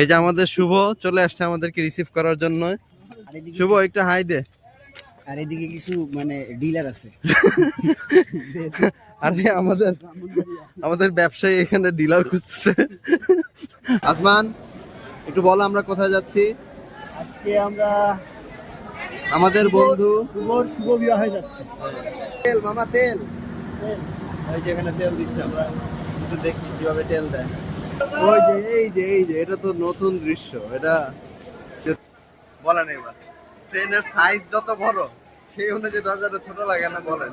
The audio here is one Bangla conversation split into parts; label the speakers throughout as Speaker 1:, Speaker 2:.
Speaker 1: এই যে আমাদের শুভ চলে আসছে আমাদেরকে রিসিভ করার জন্য। শুভ একটু হাই দে।
Speaker 2: আর এদিকে কিছু মানে ডিলার আছে।
Speaker 1: আরে আমাদের আমাদের ব্যবসায়ী এখানে ডিলার খুঁজছে আসমান একটু বলো আমরা কোথায় যাচ্ছি।
Speaker 2: আজকে আমরা
Speaker 1: আমাদের বন্ধু।
Speaker 2: শুভর শুভ বিবাহে যাচ্ছে।
Speaker 1: তেল মামা তেল। এই যে এখানে তেল দিচ্ছে আমরা একটু দেখি কীভাবে তেল দেয়। ওই এই যে এই যে এটা তো নতুন দৃশ্য এটা বলেন এবার। ট্রেনের সাইজ যত বড় সেই অনুযায়ী দরজাটা ছোট লাগে না বলেন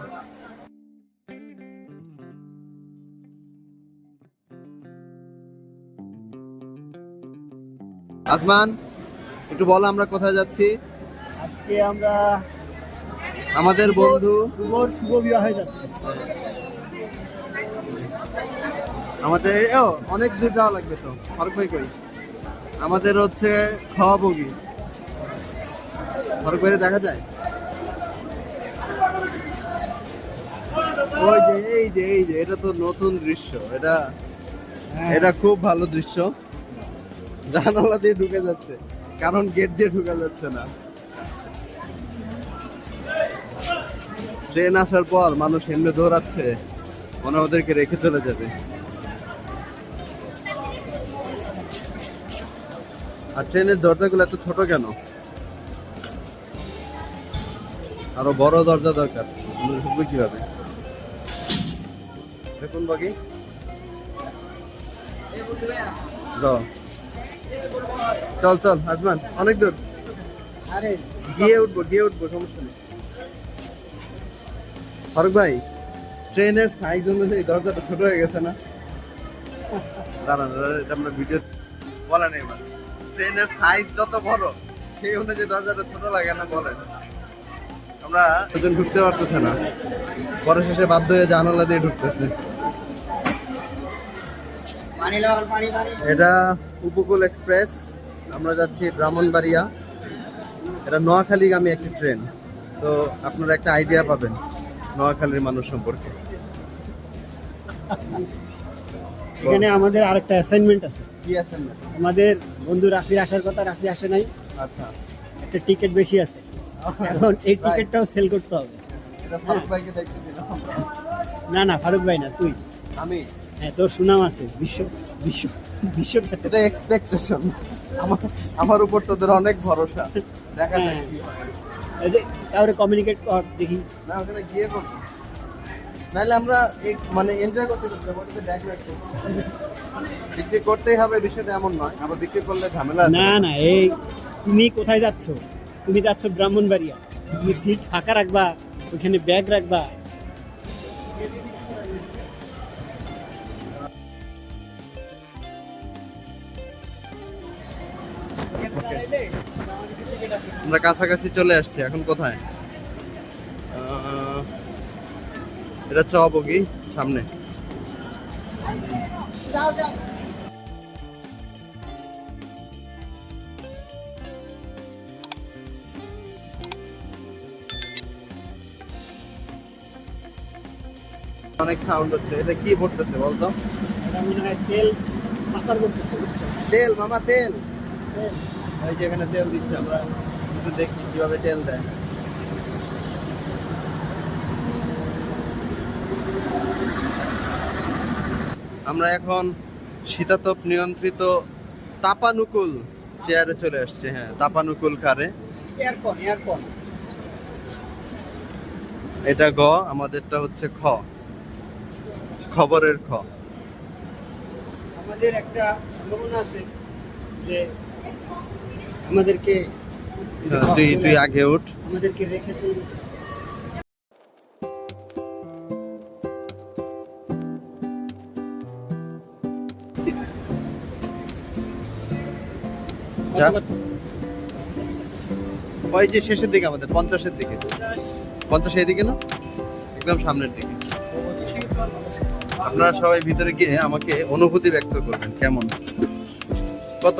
Speaker 1: আসমান একটু বলো আমরা কোথায় যাচ্ছি?
Speaker 2: আজকে আমরা
Speaker 1: আমাদের বন্ধু
Speaker 2: শুভর শুভ বিবাহে যাচ্ছে।
Speaker 1: আমাদের ও অনেক দূর যাওয়া লাগবে তো ফারুক ভাই কই? আমাদের হচ্ছে খাওয়া বগি। ফারুক ভাইরে দেখা যায়? ওই যে এই যে এই যে এটা তো নতুন দৃশ্য এটা এটা খুব ভালো দৃশ্য। জানালা দিয়ে ঢুকে যাচ্ছে কারণ গেট দিয়ে ঢুকা যাচ্ছে না। ট্রেন আসার পর মানুষ এমনি দৌড়াচ্ছে মনে ওদেরকে রেখে চলে যাবে। আর ট্রেনের দরজাগুলো এত ছোট কেন? আরও বড় দরজা দরকার। আমরা ঢুকবো কীভাবে? দেখুন বাকি। যাও। চল চল আজমান অনেক দূর।
Speaker 2: আরে
Speaker 1: গিয়ে উঠবো গিয়ে উঠবো সমস্যা নেই। ফারুক ভাই ট্রেনের সাইজ অনুযায়ী দরজাটা ছোট হয়ে গেছে না? দাঁড়ান আমরা ভিডিও বলা নেই এবার ট্রেনের সাইজ যত বড় সেই অনুযায়ী দরজাটা ছোট লাগে না বলেন আমরা দুজন ঢুকতে পারতেছে না। পরে শেষে বাধ্য হয়ে জানালা দিয়ে ঢুকতেছে।
Speaker 2: পানি লাগান পানি পানি।
Speaker 1: এটা উপকূল এক্সপ্রেস আমরা যাচ্ছি ব্রাহ্মণবাড়িয়া। এটা নোয়াখালীগামী একটি ট্রেন তো আপনারা একটা আইডিয়া পাবেন নোয়াখালীর মানুষ সম্পর্কে।
Speaker 2: এখানে আমাদের আরেকটা অ্যাসাইনমেন্ট আছে।
Speaker 1: কি না
Speaker 2: আমাদের বন্ধু রাফির আসার কথা রাফি আসে নাই।
Speaker 1: আচ্ছা।
Speaker 2: একটা টিকিট বেশি আছে। এখন এই টিকিটটাও সেল করতে হবে। না না ফারুক ভাই না তুই।
Speaker 1: আমি?
Speaker 2: হ্যাঁ তোর সুনাম আছে। বিশ্ব বিশ্ব বিশ্ব
Speaker 1: এটা এক্সপেকটেশন আমার আমার উপর তোদের অনেক ভরসা। দেখা যাক
Speaker 2: হ্যাঁ।
Speaker 1: কি হয়।
Speaker 2: কাউরে কমিউনিকেট কর দেখি।
Speaker 1: না ওখানে গিয়ে করব নাহলে আমরা মানে এনজয় করতে করতে বিক্রি করতেই হবে বিষয়টা এমন নয়। আবার বিক্রি করলে ঝামেলা
Speaker 2: না না এই তুমি কোথায় যাচ্ছ? তুমি যাচ্ছ ব্রাহ্মণবাড়িয়া। তুমি সিট ফাঁকা রাখবা ওখানে ব্যাগ রাখবা।
Speaker 1: আমরা কাছাকাছি চলে আসছি এখন কোথায়? এটা চ বগি সামনে। অনেক সাউন্ড হচ্ছে। এটা কি পড়তেছে বলতো?
Speaker 2: তেল
Speaker 1: তেল মামা তেল।
Speaker 2: তেল।
Speaker 1: এই যে এখানে তেল দিচ্ছে আমরা একটু দেখি কীভাবে তেল দেয়। আমরা এখন শীতাতপ নিয়ন্ত্রিত তাপানুকুল চেয়ারে চলে আসছে হ্যাঁ তাপানুকুল কারে। এটা গ আমাদেরটা হচ্ছে খ। খবরের খ।
Speaker 2: আমাদের একটা সম্ভাবনা আছে যে আমাদেরকে
Speaker 1: হ্যাঁ, তুই তুই আগে উঠ।
Speaker 2: আমাদেরকে রেখে
Speaker 1: ওই যে শেষের দিকে আমাদের, পঞ্চাশের দিকে। পঞ্চাশ এদিকে না? একদম সামনের দিকে। আপনারা সবাই ভিতরে গিয়ে আমাকে অনুভূতি ব্যক্ত করবেন, কেমন? কত?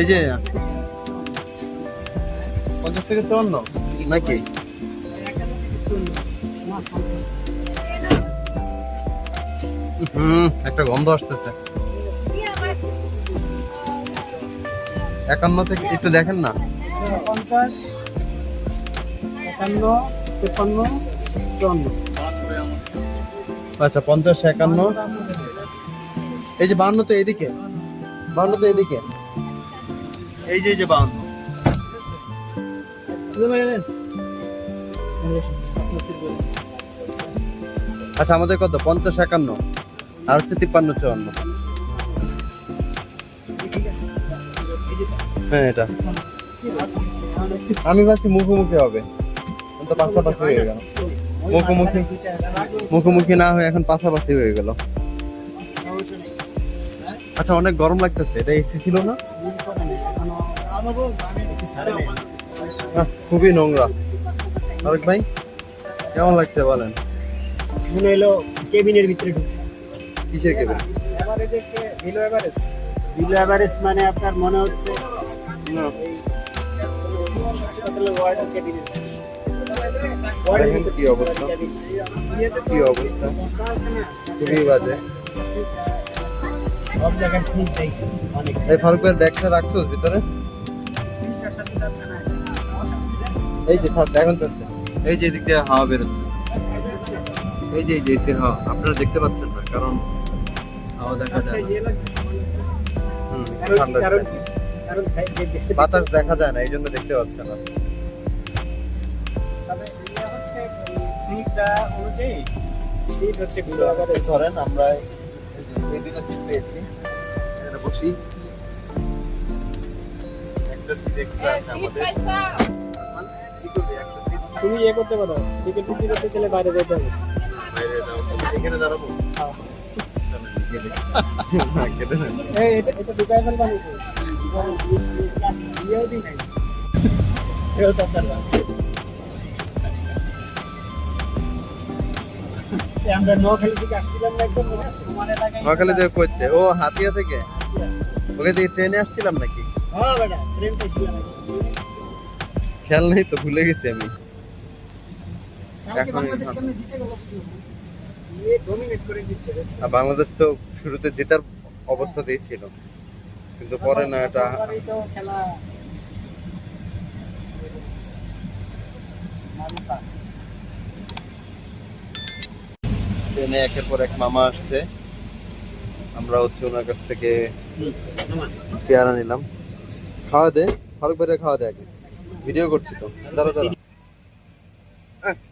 Speaker 1: এই যে, পঞ্চাশ থেকে চুয়ান্ন, নাকি? হুম একটা গন্ধ আসতেছে। একান্ন থেকে একটু দেখেন না।
Speaker 2: পঞ্চাশ একান্ন তেপান্ন চুয়ান্ন।
Speaker 1: আচ্ছা পঞ্চাশ একান্ন। এই যে বান্ন তো এদিকে। বান্ন তো এদিকে। এই যে এই যে বান্ন আচ্ছা আমাদের কত? পঞ্চাশ একান্ন। আর হচ্ছে তিপ্পান্ন চুয়ান্ন। হ্যাঁ এটা। আমি ভাবছি মুখোমুখি হবে। তো পাশাপাশি হয়ে গেল। মুখোমুখি মুখোমুখি না হয়ে এখন পাশাপাশি হয়ে গেল। আচ্ছা অনেক গরম লাগতেছে। এটা এসি ছিল না, খুবই নোংরা। আরেক ভাই, কেমন লাগছে বলেন?
Speaker 2: মনে হলো কেবিনের ভিতরে ঢুকছে।
Speaker 1: কিসের
Speaker 2: এভারেজ হচ্ছে এভারেজ এভারেজ মানে আপনার মনে হচ্ছে?
Speaker 1: কি অবস্থা। কি অবস্থা। খুবই বাজে। এই ফারুক ভাইয়ের ব্যাগটা রাখছো ভিতরে? এই যে এখন ছাড়ছে এই যে এদিক দিয়ে হাওয়া বেরোচ্ছে। এই যে এই যে হাওয়া। আপনারা দেখতে পাচ্ছেন না কারণ হাওয়া দেখা
Speaker 2: আচ্ছা
Speaker 1: যায়।
Speaker 2: ইয়ে
Speaker 1: বাতাস দেখা যায় না এই জন্য দেখতে পাচ্ছে না।
Speaker 2: তবে ইয়ে
Speaker 1: ধরেন আমরা এই দুটো সিট পেয়েছি এখানে বসি। একটা সিট এক্সট্রা আছে আমাদের। মানে
Speaker 2: তুমি ইয়ে করতে পারো টিকিট বিক্রি করতে চলে বাইরে যেতে হবে।
Speaker 1: বাইরে যাও এখানে দাঁড়াবো। চলেন, গিয়ে না, খেতে নেন।
Speaker 2: এটা এটা ঢুকাই ফেলবা দিই নাই। এও তো আপনার আমরা নোয়াখালী থেকে আসছিলাম না একদম মনে আছে? তোমার এলাকায়
Speaker 1: নোয়াখালী থেকে করতে ও হাতিয়া থেকে? ওকে থেকে ট্রেনে আসছিলাম নাকি?
Speaker 2: হ্যাঁ বেটা ট্রেন পাইছিলাম
Speaker 1: খেয়াল নেই তো ভুলে গেছি আমি। এখন আর বাংলাদেশ তো শুরুতে জেতার অবস্থাতেই ছিল কিন্তু পরে না এটা। ট্রেনে একের পর এক মামা আসছে। আমরা হচ্ছে ওনার কাছ থেকে পেয়ারা নিলাম। খাওয়া দে ফারুক ভাইরা খাওয়া দে আগে। ভিডিও করছি তো দাঁড়া দাঁড়া।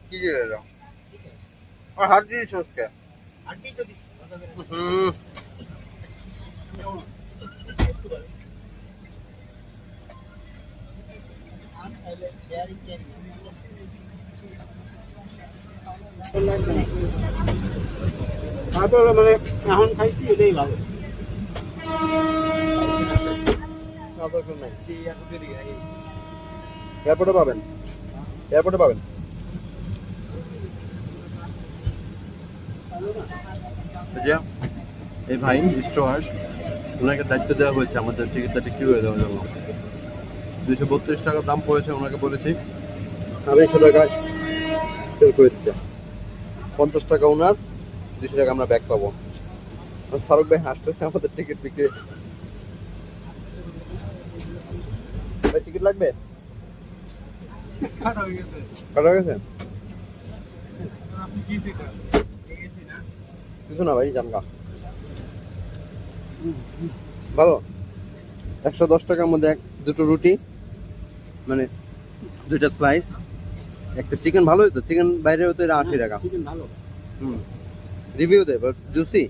Speaker 1: কি যে
Speaker 2: মানে এখন খাইছি এটাই ভালো।
Speaker 1: না এয়ারপোর্টে পাবেন। এয়ারপোর্টে পাবেন। এই ভাই স্টুয়ার্ড ওনাকে দায়িত্ব দেওয়া হয়েছে আমাদের টিকিটটা বিক্রি করে দেওয়ার জন্য। দুইশো বত্রিশ টাকা দাম পড়েছে ওনাকে বলেছি। আড়াইশো টাকায় সেল করে দিতে। পঞ্চাশ টাকা ওনার দুশো টাকা আমরা ব্যাক পাবো। ফারুক ভাই হাসতেছে আমাদের টিকিট বিক্রি। ভাই টিকিট লাগবে? কাটা গেছে। কিছু না ভাই জানগা ভালো? একশো দশ টাকার মধ্যে এক দুটো রুটি মানে দুইটা স্লাইস একটা চিকেন ভালো হতো চিকেন বাইরে হতো এটা আশি টাকা।
Speaker 2: চিকেন ভালো।
Speaker 1: হুম। রিভিউ দে জুসি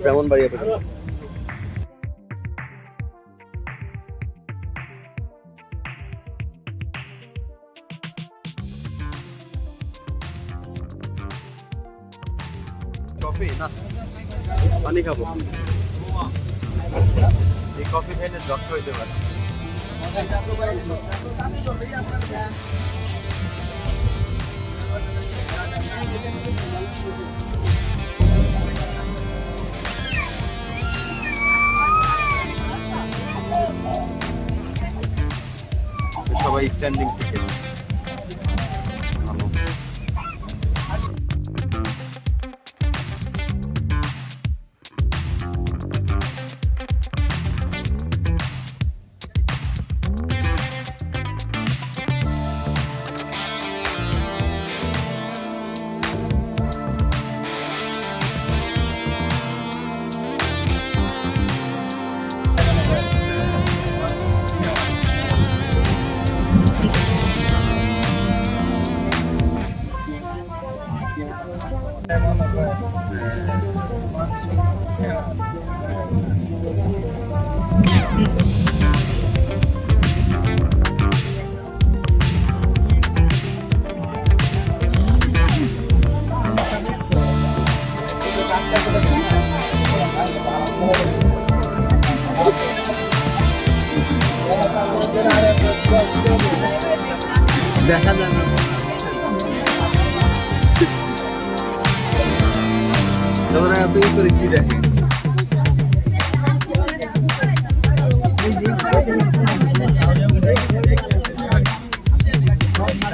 Speaker 1: ব্রাহ্মণ বাড়িয়া পর্যন্ত কফি না পানি খাব এই কফি খাইলে যত হইতে পারে সবাই স্ট্যান্ডিং টিকিট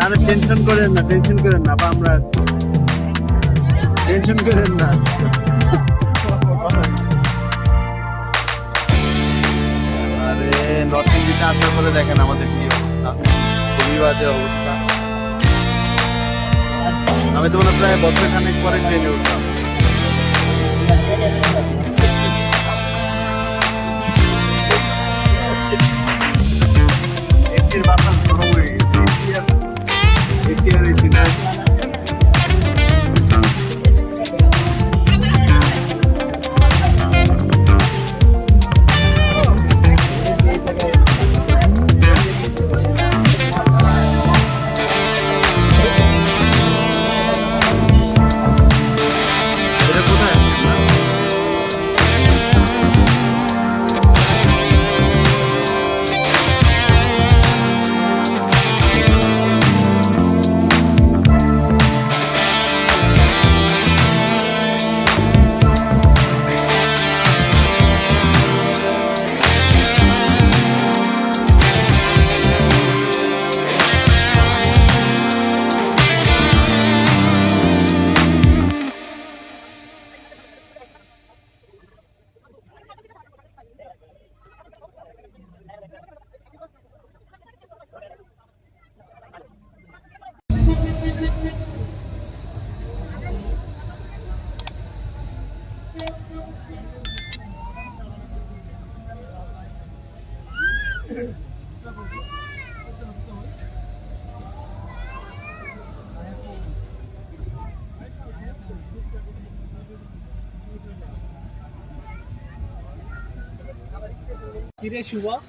Speaker 1: আরে টেনশন করেন না টেনশন করেন না বা আমরা আছি। টেনশন করেন না। ইন্ডিয়াতে আসার পরে দেখেন আমাদের কি অবস্থা। খুবই বাজে অবস্থা। আমি তো প্রায় বছর খানেক পরে ট্রেনে উঠলাম। এসির বাতাস গরম হয়ে গেছে। আর এসি আর এসি না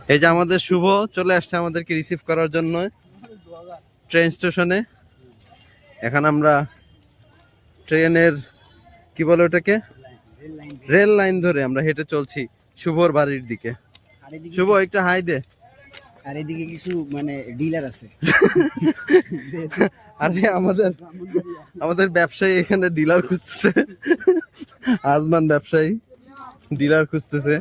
Speaker 1: এই যে আমাদের শুভ চলে আসছে আমাদেরকে রিসিভ করার জন্য ট্রেন স্টেশনে এখন আমরা ট্রেনের কি বলে ওটাকে? রেল লাইন ধরে আমরা হেঁটে চলছি শুভর বাড়ির দিকে। শুভ একটু হাই দে।
Speaker 2: আর এদিকে কিছু মানে ডিলার আছে।
Speaker 1: আরে আমাদের আমাদের ব্যবসায়ী এখানে ডিলার খুঁজতেছে। আজমান ব্যবসায়ী ডিলার খুঁজতেছে।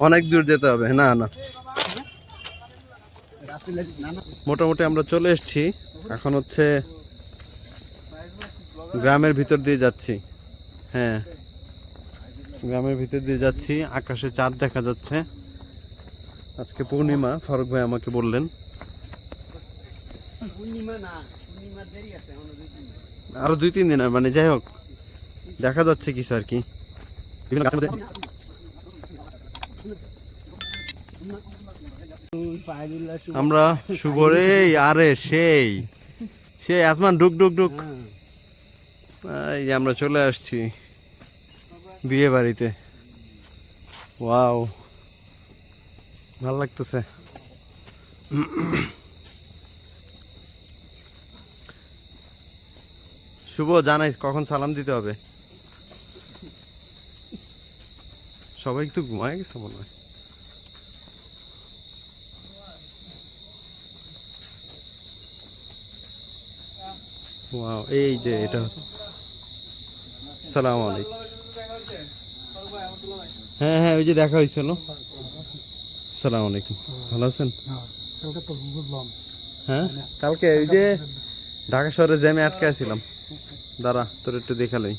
Speaker 1: অনেক দূর যেতে হবে। না না। মোটামুটি আমরা চলে এসেছি। এখন হচ্ছে গ্রামের ভিতর দিয়ে যাচ্ছি। হ্যাঁ। গ্রামের ভিতর দিয়ে যাচ্ছি। আকাশে চাঁদ দেখা যাচ্ছে। আজকে পূর্ণিমা ফারুক ভাই আমাকে বললেন।
Speaker 2: আরও দুই তিন দিন।
Speaker 1: আর মানে যাই হোক দেখা যাচ্ছে কিছু আর কি। আমরা শুভরে আরে সেই সেই আসমান ডুক ডুক ডুক
Speaker 2: হ্যাঁ।
Speaker 1: এই যে আমরা চলে আসছি বিয়ে বাড়িতে। ওয়াও। ভালো লাগতেছে। শুভ, জানাই, কখন সালাম দিতে হবে? সবাই একটু ঘুমায় গেছে মনে হয়। এই যে এটা সালাম আলাইকুম। হ্যাঁ হ্যাঁ ওই যে দেখা হয়েছিল। সালাম আলাইকুম। ভালো আছেন? হ্যাঁ? কালকে ওই যে ঢাকা শহরে জ্যামে আটকে আছিলাম। দাঁড়া, তোর একটু দেখালাই